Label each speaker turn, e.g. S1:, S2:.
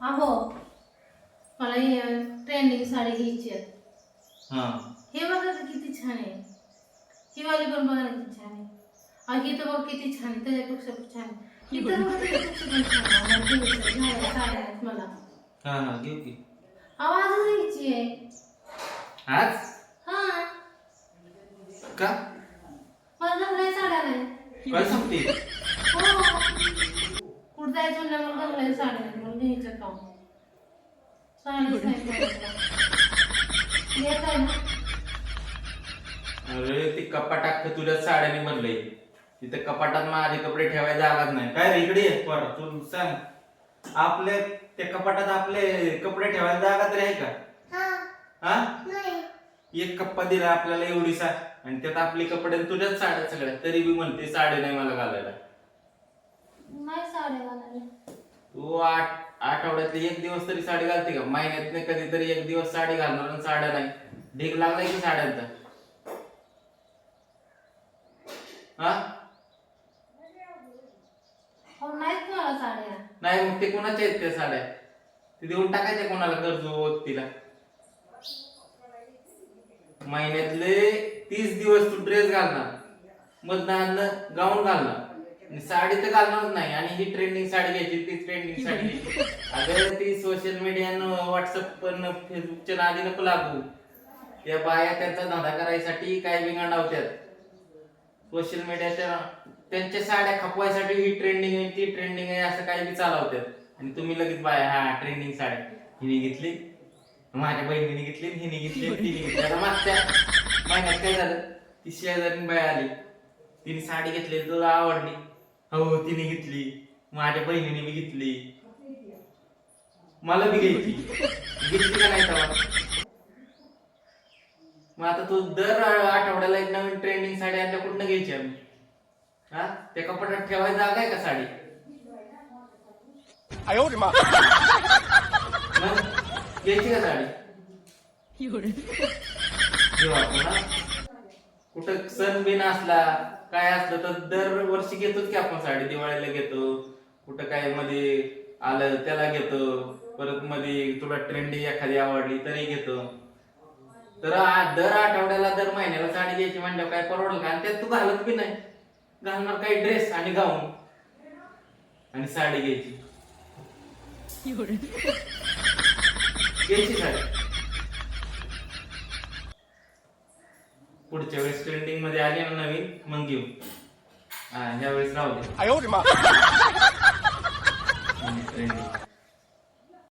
S1: अहो मला ट्रेंडिंग साडी घ्यायची आहे.
S2: हा.
S1: हे बघा तर किती छान आहे. ही वाली पण बघा ना किती छान आहे. ही तर बघ किती छान आहे त्याच्यापेक्षा पण छान आहे. ही तर बघा त्याच्यापेक्षा पण छान आहे. मला घ्यायचं आहे. घ्यायला साड्या आहेत मला.
S2: हा हा घेऊ की.
S1: आवाज घ्यायची आहे.
S2: आज?
S1: हा.
S2: का?
S1: मला साड्या नाही.
S2: काय
S1: हो. कुठं जायचं म्हणलं मला घालाय साड्या नाही मला घ्यायचं का साडीच नाही घालायला. येत आहे ना?
S2: अरे ते कपाट अख्खं तुझ्या साड्याने बनलंय तिथे कपाटात माझे कपडे ठेवायला जागाच नाही. काय रे इकडे ये. पोरा, तू सांग. आपले त्या कपाटात आपले कपडे ठेवायला जागा तरी आहे का? हा. एक कप्पा दिला आपल्याला एवढीसा. आणि त्यात आपले कपडे आणि तुझ्याच साड्या सगळ्या. तरी बी म्हणते साडी नाही मला घालायला.
S1: नाही साड्या घालायला.
S2: तू आठ आठवड्यातले एक दिवस तरी साडी घालते का? महिन्यात कधीतरी एक दिवस साडी घालणार आणि साड्या नाही. ढीक लागलाय की साड्यांचा? हा?
S1: हो नाहीत मला साड्या.
S2: नाही मग ते कोणाच्या आहेत त्या साड्या? ते देऊन टाकायच्या कोणाला गरजू तिला महिन्यातले तीस दिवस तू ड्रेस घालणार मधनं गाऊन घालणार. साडी तर घालणारच नाही. आणि ही ट्रेंडिंग साडी घ्यायची ती ट्रेंडिंग साडी. घ्यायची अगं ती सोशल मीडिया व्हॉट्सअप पण फेसबुकच्या नादी नको लागू. त्या बाया त्यांचा धंदा करायसाठी काय लावतात सोशल मीडियाच्या त्यांच्या साड्या खपवायसाठी ही ट्रेंडिंग आहे ती ट्रेंडिंग आहे असं काही बी चालवतात आणि तुम्ही लगेच बाया हा ट्रेंडिंग साड्या हिने घेतली. माझ्या बहिणीने घेतली हिने घेतली तिने घेतली. आता मागच्या महिन्यात काय झालं? ती शेजारी बाय आली. तिने साडी घेतली तुला आवडली. हो तिने घेतली. माझ्या बहिणीने बी घेतली. मला बी घ्यायची. घेतली का नाही का मग आता तू दर आठवड्याला एक नवीन ट्रेंडिंग साडी आणल्या कुठनं घ्यायची आम्ही? हा? त्या कपाटात ठेवायला जागा आहे का साडी? घ्यायची का साडी? कुठं सण बिन असला काय असलं तर दरवर्षी घेतोच की आपण साडी. दिवाळीला घेतो कुठं काय मध्ये आलं त्याला घेतो परत मध्ये तुला ट्रेंडी एखादी आवडली तरी घेतो. तर दर आठवड्याला दर महिन्याला साडी घ्यायची म्हणल्यावर काय परवडेल का? आणि त्यात तू घालत बी नाही. घालणार काही ड्रेस आणि गाऊन आणि साडी घ्यायची. घ्यायची साडी. पुढच्या वेळेस ट्रेंडिंगमध्ये आले ना नवीन मग घेऊ. ह्या वेळेस राहू दे. ट्रेंडिंग